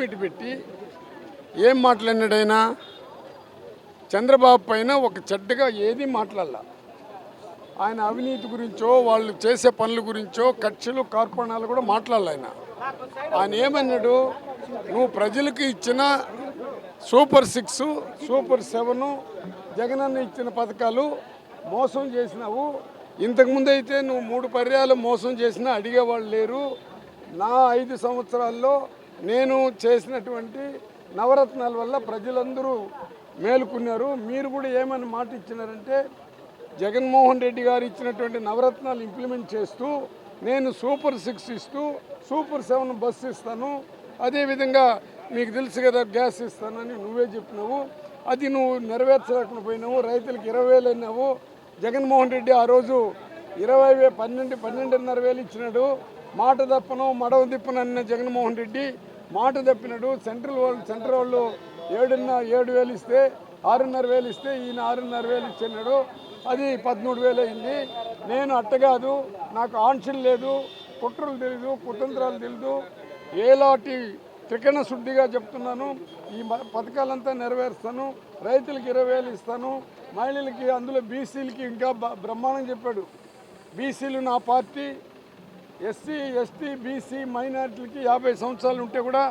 Meet పెట్టి ఏం మాట్లాడినాడైనా చంద్రబాబు పైన ఒక చెడ్డగా ఏది మాట్లాడాల. ఆయన అవినీతి గురించో వాళ్ళు చేసే పనుల గురించో కక్షలు కార్పణాలు కూడా మాట్లాడాలి ఆయన. ఆయన ఏమన్నాడు? నువ్వు ప్రజలకు ఇచ్చిన సూపర్ సిక్స్ సూపర్ సెవెన్ జగనన్న ఇచ్చిన పథకాలు మోసం చేసినావు. ఇంతకుముందు అయితే నువ్వు మూడు పర్యాలు మోసం చేసినా అడిగేవాళ్ళు లేరు. నా ఐదు సంవత్సరాల్లో నేను చేసినటువంటి నవరత్నాల వల్ల ప్రజలందరూ మేలుకున్నారు. మీరు కూడా ఏమని మాట ఇచ్చినారంటే జగన్మోహన్ రెడ్డి గారు ఇచ్చినటువంటి నవరత్నాలు ఇంప్లిమెంట్ చేస్తూ నేను సూపర్ సిక్స్ ఇస్తూ సూపర్ సెవెన్ బస్సు ఇస్తాను. అదేవిధంగా మీకు తెలుసు కదా గ్యాస్ ఇస్తానని నువ్వే చెప్పినావు. అది నువ్వు నెరవేర్చలేకుండా పోయినావు రైతులకు ఇరవై వేలు అన్నావు. జగన్మోహన్ రెడ్డి ఆ రోజు ఇరవై వే పన్నెండు పన్నెండున్నర వేలు ఇచ్చినాడు. మాట తప్పను మడవ తిప్పను అన్న జగన్మోహన్ రెడ్డి మాట తప్పినాడు సెంట్రల్ వాళ్ళు సెంట్రల్ వాళ్ళు ఏడున్న ఏడు వేలు ఇస్తే ఆరున్నర వేలు ఇస్తే ఈయన ఆరున్నర వేలు ఇచ్చినాడు అది పదమూడు వేలు అయింది. నేను అట్ట కాదు నాకు ఆన్షన్ లేదు. కుట్రలు తెలీదు. కుతంత్రాలు తెలీదు. ఏలాంటి త్రికరణ శుద్ధిగా చెప్తున్నాను. ఈ పథకాలంతా నెరవేరుస్తాను. రైతులకి ఇరవై వేలు ఇస్తాను. మహిళలకి అందులో బీసీలకి ఇంకా బ్రహ్మాండం చెప్పాడు. బీసీలు నా పార్టీ. ఎస్సీ ఎస్టీ బీసీ మైనారిటీలకి యాభై సంవత్సరాలు ఉంటే కూడా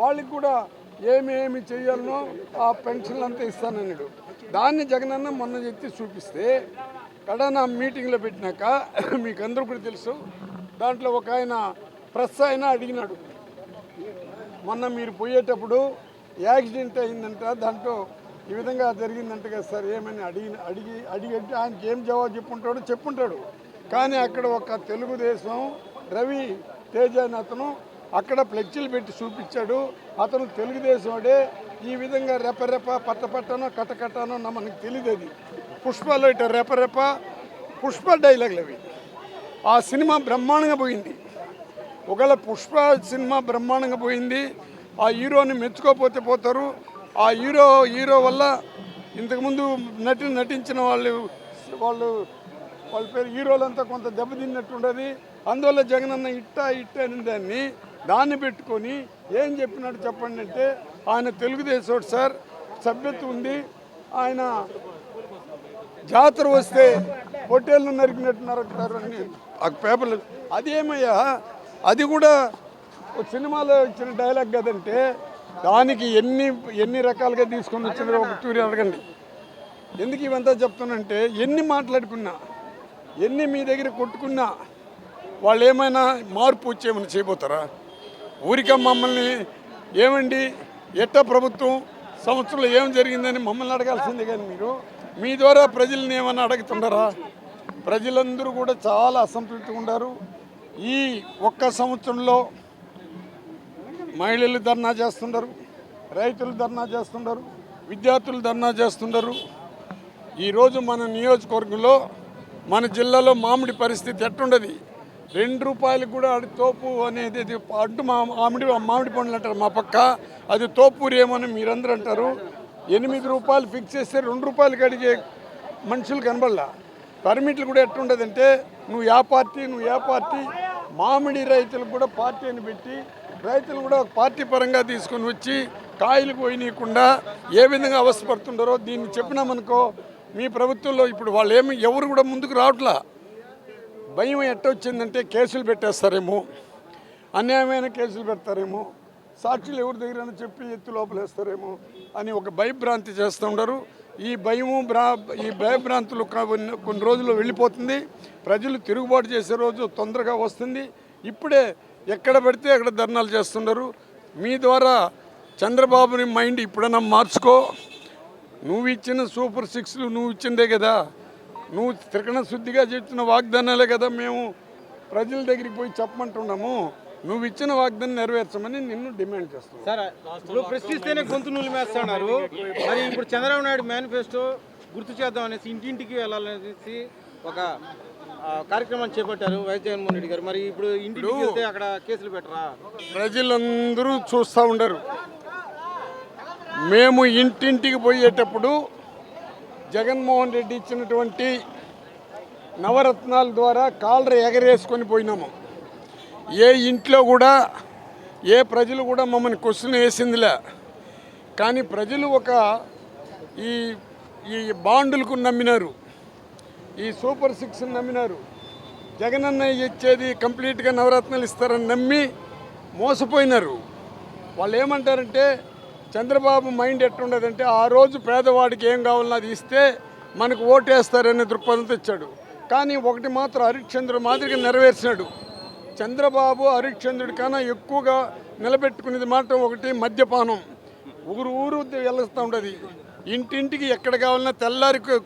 వాళ్ళకి కూడా ఏమేమి చేయాలనో ఆ పెన్షన్లు అంతా ఇస్తానన్నాడు. దాన్ని జగనన్న మొన్న ఎత్తి చూపిస్తే కడానా మీటింగ్లో పెట్టినాక మీకు అందరూ కూడా తెలుసు దాంట్లో ఒక ఆయన ప్రెస్ ఆయన అడిగినాడు. మొన్న మీరు పోయేటప్పుడు యాక్సిడెంట్ అయిందంట దాంట్లో ఈ విధంగా జరిగిందంట కదా సార్ ఏమని అడిగి అడిగి అడిగి ఆయనకి ఏం జవాబు చెప్పుంటాడో చెప్పుంటాడు. కానీ అక్కడ ఒక తెలుగుదేశం రవి తేజ అని అతను అక్కడ ఫ్లెక్సీలు పెట్టి చూపించాడు. అతను తెలుగుదేశండే ఈ విధంగా రెపరెప పట్టపట్టనో కట్టకట్టనో మనకు తెలియదు అది పుష్పలో ఇట రెపరెప పుష్ప డైలాగులు అవి. ఆ సినిమా బ్రహ్మాండంగా పోయింది. ఒకవేళ పుష్ప సినిమా బ్రహ్మాండంగా పోయింది ఆ హీరోని మెచ్చుకోపోతే పోతారు. ఆ హీరో హీరో వల్ల ఇంతకుముందు నటి నటించిన వాళ్ళు వాళ్ళు వాళ్ళ పేరు హీరోలంతా కొంత దెబ్బతిన్నట్టుండదు అందువల్ల జగనన్న ఇట్టా ఇట్ట అని దాన్ని దాన్ని పెట్టుకొని ఏం చెప్పినాడు చెప్పండి అంటే ఆయన తెలుగుదేశం సార్ సభ్యత్వం ఉంది. ఆయన జాతర వస్తే పొట్టేళ్ళు నరికినట్టు నరుకుతారు అని ఆ పేపర్లు అదేమయ్యా అది కూడా ఒక సినిమాలో ఇచ్చిన డైలాగ్ కదంటే దానికి ఎన్ని ఎన్ని రకాలుగా తీసుకొని వచ్చిందో ఒక టూరి అడగండి. ఎందుకు ఇవంతా చెప్తానంటే ఎన్ని మాట్లాడుకున్నా ఎన్ని మీ దగ్గర కొట్టుకున్నా వాళ్ళు ఏమైనా మార్పు వచ్చేమని చేయబోతారా? ఊరిక మమ్మల్ని ఏమండి ఎట్ట ప్రభుత్వం సంవత్సరంలో ఏం జరిగిందని మమ్మల్ని అడగాల్సిందే కానీ మీరు? మీ ద్వారా ప్రజల్ని ఏమైనా అడుగుతుండరా ప్రజలందరూ కూడా చాలా అసంతృప్తిగా ఉన్నారు. ఈ ఒక్క సంవత్సరంలో మహిళలు ధర్నా చేస్తున్నారు రైతులు ధర్నా చేస్తున్నారు విద్యార్థులు ధర్నా చేస్తున్నారు. ఈరోజు మన నియోజకవర్గంలో మన జిల్లాలో మామిడి పరిస్థితి ఎట్టుండదు? రెండు రూపాయలు కూడా అది తోపు అనేది అడ్డు మామిడి మామిడి పండ్లు అంటారు మా పక్క. అది తోపూరి ఏమని మీరందరూ అంటారు. ఎనిమిది రూపాయలు ఫిక్స్ చేస్తే రెండు రూపాయలు కడిగే మనుషులు కనబడలా? పర్మిట్లు కూడా ఎట్టుండదంటే నువ్వు ఏ పార్టీ నువ్వు ఏ పార్టీ మామిడి రైతులకు కూడా పార్టీ అని పెట్టి రైతులు కూడా పార్టీ పరంగా తీసుకొని వచ్చి కాయలు పోయినీయకుండా ఏ విధంగా అవస్థపడుతుండారో దీన్ని చెప్పినామనుకో మీ ప్రభుత్వంలో ఇప్పుడు వాళ్ళు ఏమి ఎవరు కూడా ముందుకు రావట్లా. భయం ఎట్ట వచ్చిందంటే కేసులు పెట్టేస్తారేమో అన్యాయమైన కేసులు పెడతారేమో సాక్షులు ఎవరి దగ్గరైనా చెప్పి ఎత్తి లోపలేస్తారేమో అని ఒక భయభ్రాంతి చేస్తూ ఉండరు. ఈ భయము భ్రా ఈ భయభ్రాంతులు కొన్ని కొన్ని రోజుల్లో వెళ్ళిపోతుంది. ప్రజలు తిరుగుబాటు చేసే రోజు తొందరగా వస్తుంది. ఇప్పుడే ఎక్కడ పడితే అక్కడ ధర్నాలు చేస్తున్నారు మీ ద్వారా చంద్రబాబుని మైండ్ ఇప్పుడైనా మార్చుకో. నువ్వు ఇచ్చిన సూపర్ సిక్స్లు నువ్వు ఇచ్చిందే కదా. నువ్వు త్రికణ శుద్ధిగా చెప్తున్న వాగ్దానాలే కదా మేము ప్రజల దగ్గరికి పోయి చెప్పమంటున్నాము. నువ్వు ఇచ్చిన వాగ్దానం నెరవేర్చమని నిన్ను డిమాండ్ సార్ ఇప్పుడు ప్రశ్నిస్తేనే గొంతు నూలు వేస్తున్నారు మరి ఇప్పుడు చంద్రబాబు నాయుడు మేనిఫెస్టో గుర్తు చేద్దాం అనేసి ఇంటింటికి వెళ్ళాలనేసి ఒక కార్యక్రమాన్ని చేపట్టారు వైఎస్ జగన్మోహన్ రెడ్డి గారు. మరి ఇప్పుడు ఇంటికి వెళ్తే అక్కడ కేసులు పెట్టరా? ప్రజలందరూ చూస్తూ ఉండరు. మేము ఇంటింటికి పోయేటప్పుడు జగన్మోహన్ రెడ్డి ఇచ్చినటువంటి నవరత్నాల ద్వారా కాలర ఎగరేసుకొని పోయినాము. ఏ ఇంట్లో కూడా ఏ ప్రజలు కూడా మమ్మల్ని క్వశ్చన్ వేసిందిలే. కానీ ప్రజలు ఒక ఈ ఈ బాండులకు నమ్మినారు. ఈ సూపర్ సిక్స్ నమ్మినారు. జగనన్న ఇచ్చేది కంప్లీట్గా నవరత్నాలు ఇస్తారని నమ్మి మోసపోయినారు. వాళ్ళు ఏమంటారంటే చంద్రబాబు మైండ్ ఎట్టుండదంటే ఆ రోజు పేదవాడికి ఏం కావాలన్నా అది ఇస్తే మనకు ఓటేస్తారనే దృక్పథంతో ఇచ్చాడు. కానీ ఒకటి మాత్రం హరిశ్చంద్రుడు మాదిరిగా నెరవేర్చినాడు. చంద్రబాబు హరిశ్చంద్రుడి కన్నా ఎక్కువగా నిలబెట్టుకునేది మాట ఒకటి మద్యపానం. ఊరు ఊరు వెళ్ళస్తూ ఉండదు. ఇంటింటికి ఎక్కడ కావాలన్నా తెల్లారికి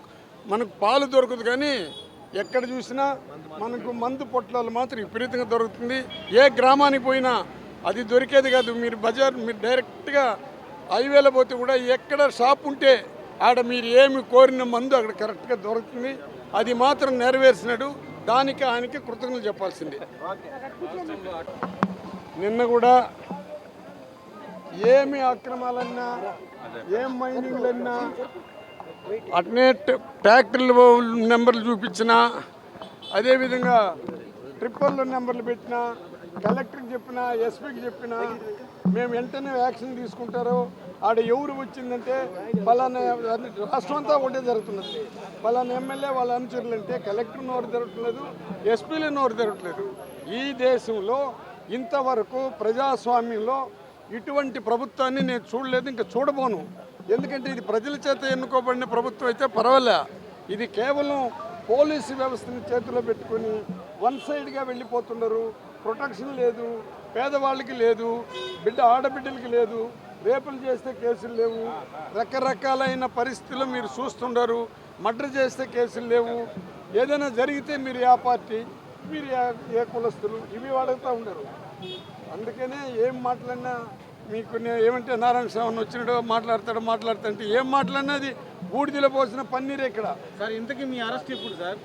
మనకు పాలు దొరకదు కానీ ఎక్కడ చూసినా మనకు మందు పొట్లాలు మాత్రం విపరీతంగా దొరుకుతుంది. ఏ గ్రామానికి పోయినా అది దొరికేది కాదు. మీరు బజార్ మీరు డైరెక్ట్గా హైవేలో పోతే కూడా ఎక్కడ షాప్ ఉంటే ఆడ మీరు ఏమి కోరిన మందు అక్కడ కరెక్ట్గా దొరుకుతుంది. అది మాత్రం నెరవేర్చినాడు దానికి ఆయనకి కృతజ్ఞతలు చెప్పాల్సిందే. నిన్న కూడా ఏమి అక్రమాలన్నా ఏం మైనింగ్లన్నా అట్నే ట- ట్రాక్టర్లు నెంబర్లు చూపించినా అదేవిధంగా ట్రిప్పర్ల నెంబర్లు పెట్టినా కలెక్టర్కి చెప్పినా ఎస్పీకి చెప్పినా మేము వెంటనే యాక్షన్ తీసుకుంటారో. ఆడ ఎవరు వచ్చిందంటే పలానా రాష్ట్రం అంతా ఒకటే జరుగుతున్నది. పలానా ఎమ్మెల్యే వాళ్ళ అనుచరులు అంటే కలెక్టర్ నోరు జరగట్లేదు ఎస్పీలు నోరు జరగట్లేదు ఈ దేశంలో ఇంతవరకు ప్రజాస్వామ్యంలో ఇటువంటి ప్రభుత్వాన్ని నేను చూడలేదు ఇంకా చూడబోను. ఎందుకంటే ఇది ప్రజల చేత ఎన్నుకోబడిన ప్రభుత్వం అయితే పర్వాలే. ఇది కేవలం పోలీసు వ్యవస్థని చేతిలో పెట్టుకొని వన్ సైడ్గా వెళ్ళిపోతున్నారు. ప్రొటెక్షన్ లేదు పేదవాళ్ళకి లేదు బిడ్డ ఆడబిడ్డలకి లేదు. రేపులు చేస్తే కేసులు లేవు. రకరకాలైన పరిస్థితులు మీరు చూస్తుండరు. మర్డర్ చేస్తే కేసులు లేవు. ఏదైనా జరిగితే మీరు ఏ పార్టీ మీరు ఏ- కులస్తులు ఇవి అడుగుతూ ఉండరు. అందుకనే ఏం మాట్లాడినా మీకు ఏమంటే నారాయణ స్వామి వచ్చినాడో మాట్లాడతాడో మాట్లాడతాడంటే ఏం మాట్లాడినా అది బూడిదలో పోసిన పన్నీరే ఇక్కడ. సార్ ఇంతకీ మీ అరెస్ట్ ఎప్పుడు సార్?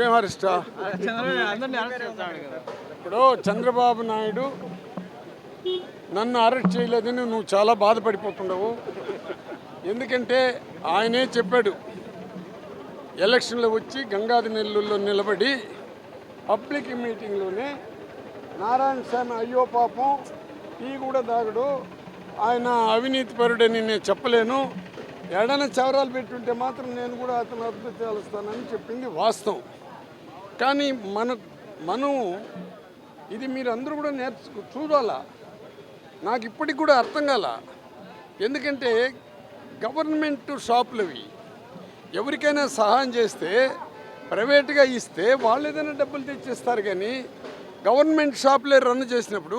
ఏం అరెస్ట్ చేస్తాడు కదా. ఇప్పుడు చంద్రబాబు నాయుడు నన్ను అరెస్ట్ చేయలేదని నువ్వు చాలా బాధపడిపోతుండవు. ఎందుకంటే ఆయనే చెప్పాడు ఎలక్షన్లో వచ్చి గంగాధి నెల్లూరులో నిలబడి పబ్లిక్ మీటింగ్లోనే నారాయణ స్వామి అయ్యో పాపం టీ కూడా దాగడు ఆయన అవినీతి పరుడని నేను చెప్పలేను ఎడన చవరాలు పెట్టుంటే మాత్రం నేను కూడా అతను అర్థం చేస్తానని చెప్పింది వాస్తవం. కానీ మన మనం ఇది మీరు అందరూ కూడా నేర్చు చూడాలా? నాకు ఇప్పటికి కూడా అర్థం కాల? ఎందుకంటే గవర్నమెంట్ షాపులు అవి ఎవరికైనా సహాయం చేస్తే ప్రైవేట్గా ఇస్తే వాళ్ళు ఏదైనా డబ్బులు తెచ్చిస్తారు కానీ గవర్నమెంట్ షాపులే రన్ చేసినప్పుడు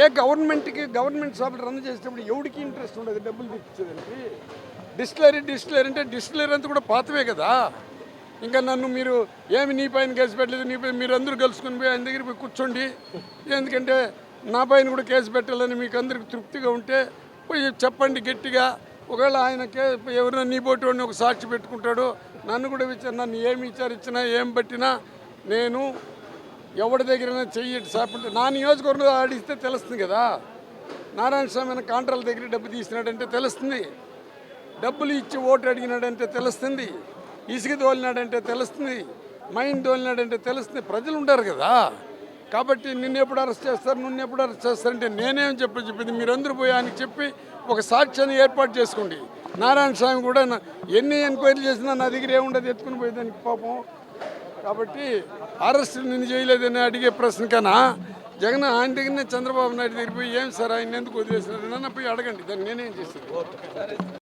ఏ గవర్నమెంట్కి గవర్నమెంట్ షాపులు రన్ చేసినప్పుడు ఎవరికి ఇంట్రెస్ట్ ఉండదు డబ్బులు తెచ్చేదానికి? డిస్టిలరీ డిస్టిలరీ అంటే డిస్టిలరీ అంతా కూడా పాతవే కదా? ఇంకా నన్ను మీరు ఏమి నీ పైన కేసు పెట్టలేదు నీ పైన మీరు అందరూ కలుసుకుని పోయి ఆయన దగ్గర పోయి కూర్చోండి. ఎందుకంటే నా పైన కూడా కేసు పెట్టాలని మీకు అందరికి తృప్తిగా ఉంటే పోయి చెప్పండి గట్టిగా. ఒకవేళ ఆయన కే ఎవరైనా నీ బోటి వాడిని ఒక సాక్షి పెట్టుకుంటాడు నన్ను కూడా విచారు నన్ను ఏమి విచారించినా ఏం పట్టినా నేను ఎవరి దగ్గరైనా చెయ్యి సాపంటే నా నియోజకవర్గంలో ఆడిస్తే తెలుస్తుంది కదా. నారాయణ స్వామి అనే కాంట్రాల దగ్గర డబ్బు తీసినాడంటే తెలుస్తుంది. డబ్బులు ఇచ్చి ఓటు అడిగినాడంటే తెలుస్తుంది. ఇసుక తోలినాడంటే తెలుస్తుంది మైండ్ తోలినాడంటే తెలుస్తుంది ప్రజలు ఉంటారు కదా. కాబట్టి నిన్ను ఎప్పుడు అరెస్ట్ చేస్తారు నిన్ను ఎప్పుడు అరెస్ట్ చేస్తారంటే నేనేం చెప్పి చెప్పింది? మీరందరూ పోయి ఆయనకి చెప్పి ఒక సాక్ష్యాన్ని ఏర్పాటు చేసుకోండి. నారాయణ స్వామి కూడా ఎన్ని ఎంక్వైరీలు చేసినా నా దగ్గర ఏముండదు ఎత్తుకుని పోయేదానికి పాపం. కాబట్టి అరెస్ట్ నిన్ను చేయలేదని అడిగే ప్రశ్న కన్నా జగన్ ఆయన దగ్గరనే చంద్రబాబు నాయుడు దగ్గర పోయి ఏం సార్ ఆయన ఎందుకు వదిలేసినారు? నన్ను పోయి అడగండి దాన్ని నేనేం చేశాను